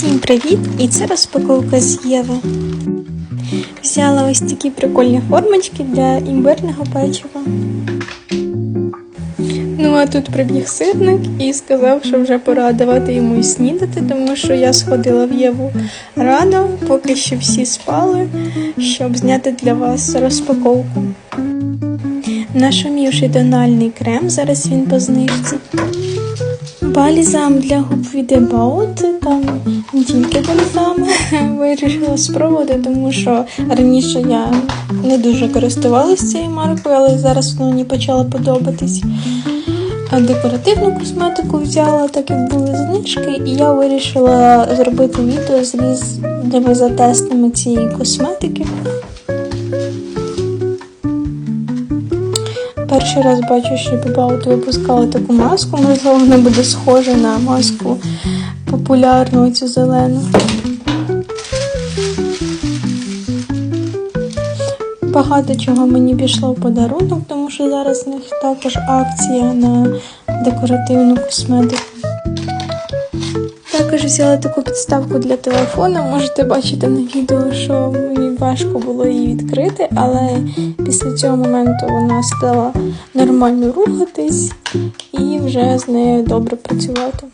Всім привіт! І це розпаковка з Єви. Взяла ось такі прикольні формочки для імбирного печива. Ну а тут прибіг сирник і сказав, що вже пора давати йому снідати, тому що я сходила в Єву рано, поки ще всі спали, щоб зняти для вас розпаковку. Нашумівший тональний крем, зараз він по знижці. Бальзам для губ від About, там не тільки бальзам вирішила спробувати, тому що раніше я не дуже користувалася цією маркою, але зараз вона мені почала подобатись. Декоративну косметику взяла, так як були знижки, і я вирішила зробити відео з різними затестами цієї косметики. Перший раз бачу, що Бібаут випускали таку маску, можливо, вона буде схожа на маску популярну цю зелену. Багато чого мені пішло в подарунок, тому що зараз у них також акція на декоративну косметику. Також взяла таку підставку для телефона. Можете бачити на відео, що важко було її відкрити, але після цього моменту вона стала нормально рухатись і вже з нею добре працювати.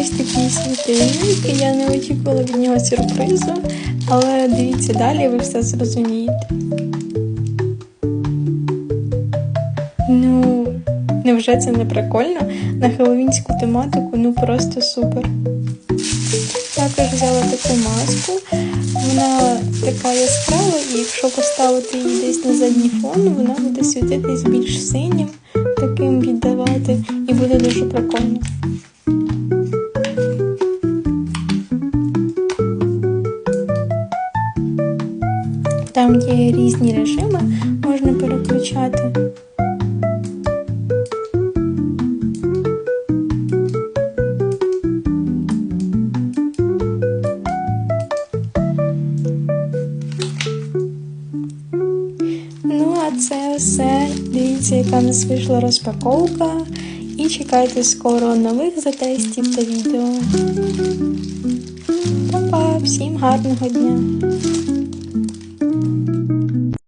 Ось такий світильник. Я не очікувала від нього сюрпризу, але дивіться далі, ви все зрозумієте. Ну, невже це не прикольно? На хеллоуінську тематику, ну просто супер. Також взяла таку маску. Вона така яскрава, і якщо поставити її десь на задній фон, вона буде світитись більш синім, таким віддавати, і буде дуже прикольно. Там є різні режими, можна переключати. Ну, а це все. Дивіться, яка в нас вийшла розпаковка. І чекайте скоро нових затестів та відео. Па-па, всім гарного дня!